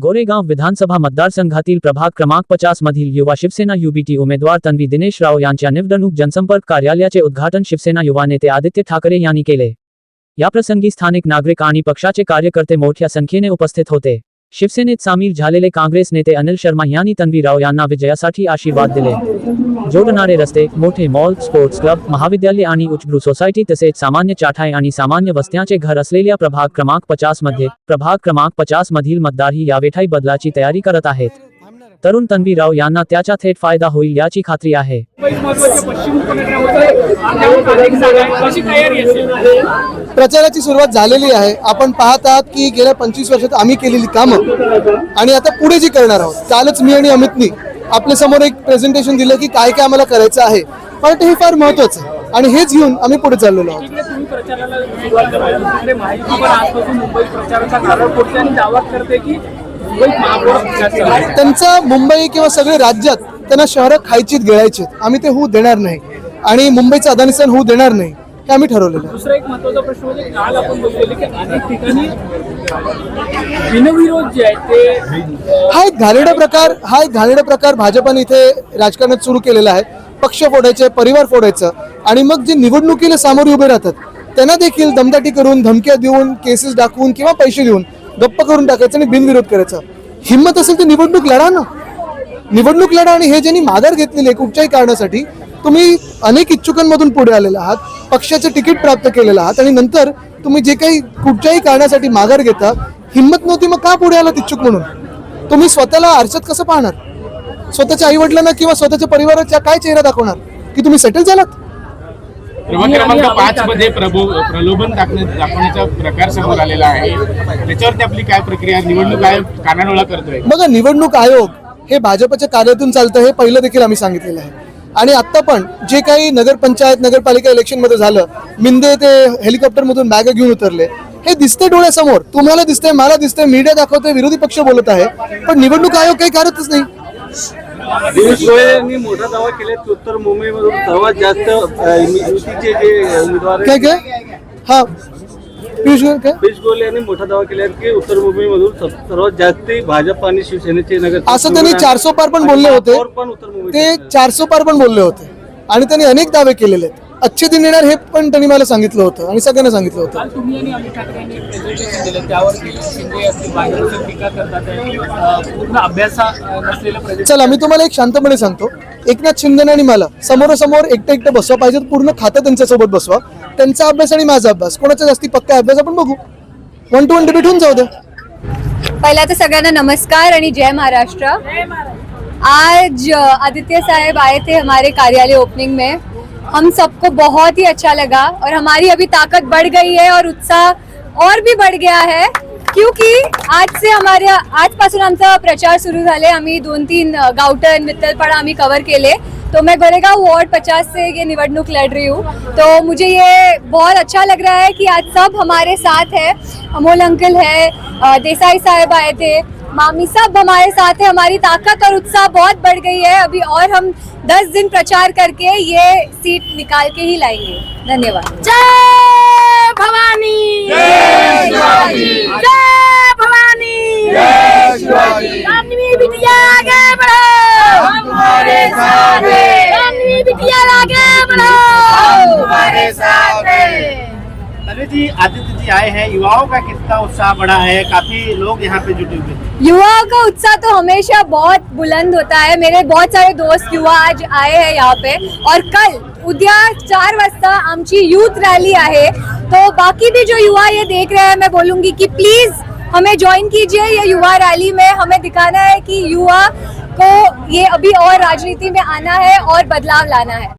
गोरेगाव विधानसभा मतदार संघातील प्रभाग क्रमांक पचास मधील युवा शिवसेना यूबीटी उमेदवार तन्वी दिनेश राव यांच्या निवडणूक जनसंपर्क कार्यालयाचे उद्घाटन शिवसेना युवा नेते आदित्य ठाकरे यांनी केले. याप्रसंगी स्थानिक नागरिक आणि पक्षाचे कार्यकर्ते मोठ्या संख्येने उपस्थित होते. शिवसेनेत सामील झालेले काँग्रेस नेते अनिल शर्मा यांनी तन्वी राव यांना विजयासाठी आशीर्वाद दिले. जोडणारे रस्ते मोठे मॉल स्पोर्ट्स क्लब महाविद्यालय आणि उच्चभ्रू सोसायटी तसेच सामान्य चाठाई आणि सामान्य वस्त्यांचे घर असलेल्या प्रभाग क्रमांक पचासमध्ये प्रभाग क्रमांक पचास मधील मतदारही यावेठाई बदलाची तयारी करत आहेत. तरुण तन्वी राव यांना त्याचा थेट फायदा होईल याची खात्री आहे. प्रचाराची सुरुवात झालेली आहे. आपण पाहत आहात की गेल्या पंचवीस वर्षात आम्ही केलेली कामं आणि आता पुढे जी करणार आहोत कालच मी आणि अमितनी आपल्यासमोर एक प्रेझेंटेशन दिलं की काय काय आम्हाला करायचं आहे. पण हे फार महत्वाचं आहे. आणि हेच घेऊन आम्ही पुढे चाललेलो आहोत. त्यांचा मुंबई किंवा सगळे राज्यात त्यांना शहरं खायचीत गिळायचीत. आम्ही ते होऊ देणार नाही. आणि मुंबईचं अदानिस्थान होऊ देणार नाही हे आम्ही ठरवलेलं आहे. दुसरा एक महत्त्वाचा प्रश्न म्हणजे काल आपण बघितले की अनेक ठिकाणी बिनविरोध जे आहे ते हा एक घाणेरडा प्रकार हा एक घाणेरडा प्रकार भाजपाने इथे राजकारणात सुरू केलेला आहे. पक्ष फोडायचे परिवार फोडायचं आणि मग जे निवडणुकीला सामोरे उभे राहतात त्यांना देखील दमदाटी करून धमक्या देऊन केसेस दाखवून किंवा पैसे देऊन गप्प करून टाकायचं आणि बिनविरोध करायचा. हिंमत असेल तर निवडणूक लढा ना. निवडणूक लढा आणि हे ज्यांनी माघार घेतलेली आहे कुठच्याही कारणासाठी तुम्ही अनेक इच्छुकांमधून पुढे आलेला आहात पक्षाचं तिकीट प्राप्त केलेलं आहात आणि नंतर तुम्ही जे काही कुठच्याही कारणासाठी माघार घेता हिंमत नव्हती मग का पुढे आलात इच्छुक म्हणून? तुम्ही स्वतःला आरशात कसं पाहणार? स्वतःच्या आईवडिलांना किंवा स्वतःच्या परिवाराच्या काय चेहरा दाखवणार? की तुम्ही सेटल झालात? क्रमांक पाच मध्ये प्रभो प्रलोभन दाखवण्या- दाखवण्याचा प्रकार समोर आलेला आहे. त्याच्यावरती आपली काय प्रक्रिया निवडणूक आयोग कानाडोळा करतोय? बघा निवडणूक आयोग हे भाजपच्या कार्यातून चालतं हे पहिलं देखील आम्ही सांगितलेलं आहे. आणि आत्ता पण जे काही नगरपंचायत नगरपालिका इलेक्शनमध्ये झालं मिंदे ते हेलिकॉप्टर मधून बॅग घेऊन उतरले हे दिसतंय डोळ्यासमोर. तुम्हाला दिसतंय मला दिसतंय मीडिया दाखवतोय विरोधी पक्ष बोलत आहे पण निवडणूक आयोग काही करतच नाही. पियुष गोयल यांनी मोठा दावा केला की उत्तर मुंबईमधून सर्वात जास्त अ, युतीचे जे उमेदवार काय आहेत काय हा. पियुष गोयल काय? पियुष गोयल यांनी मोठा दावा केला की उत्तर मुंबईमधून स- सर्वात जास्त भाजप आणि शिवसेनेचे नगर असं त्यांनी चारसो पार पण बोलले होते. पण उत्तर मुंबईत ते चारसो पार पण बोलले होते. आणि त्यांनी अनेक दावे केलेले आहेत. अच्छे दिन येणार हे पण त्यांनी मला सांगितलं होतं आणि सगळ्यांना सांगितलं होतं. काल तुम्ही आणि अमित ठाकरे यांनी एक प्रेझेंटेशन दिलं त्यावर दिलीप शिंदे असतील भाजप असतील टीका करतात आहे. अं, पूर्ण अभ्यासा अं, नसलेलं प्रेझेंटेशन चला मी तुम्हाला एक शांतपणे सांगतो. एकनाथ शिंदे आणि मला समोरासमोर एकटं एकटं बसवा पाहिजे तर पूर्ण खातं त्यांच्यासोबत बसवा. त्यांचा अभ्यास आणि माझा अभ्यास कोणाचा जास्ती पक्का अभ्यास आपण बघू. वन टू वन डिबेट होऊन जाऊ द्या. पहला तो सगळ्यांना नमस्कार आणि जय महाराष्ट्र. आज आदित्य साहब आए थे हमारे कार्यालय ओपनिंग में. हम सबको बहुत ही अच्छा लगा और हमारी अभी ताकत बढ़ गई है और उत्साह और भी बढ़ गया है, क्योंकि आज से हमारे आजपासून आमचा प्रचार सुरू झाले दोन तीन गावठण, मित्तलपाडा आम्ही कवर केले. तो मैं गोरेगांव वार्ड पचास से ये निवडणूक लड़ रही हूँ. तो मुझे ये बहुत अच्छा लग रहा है कि आज सब हमारे साथ है. अमोल अंकल है देसाई साहब आए थे मामी सब हमारे साथ है हमारी ताकत और उत्साह बहुत बढ़ गई है। अभी और हम दस दिन प्रचार करके ये सीट निकाल के ही लाएँगे। धन्यवाद। जय भवानी। जय भवानी। रानी बिटिया आगे बढ़ो। हमारे साथ बिटिया आगे बढ़ो। हमारे साथ जी आदित्य जी आए हैं। युवाओं का कितना उत्साह बढ़ा है। काफ़ी लोग यहाँ पे जुटे हुए हैं। युवाओं का उत्साह तो हमेशा बहुत बुलंद होता है। मेरे बहुत सारे दोस्त युवा आज आए हैं यहाँ पे। और कल उद्या चार वाजता आमची यूथ रैली आहे। तो बाकी भी जो युवा ये देख रहे हैं, मैं बोलूँगी कि प्लीज़ हमें ज्वाइन कीजिए ये युवा रैली में। हमें दिखाना है कि युवा को ये अभी और राजनीति में आना है और बदलाव लाना है।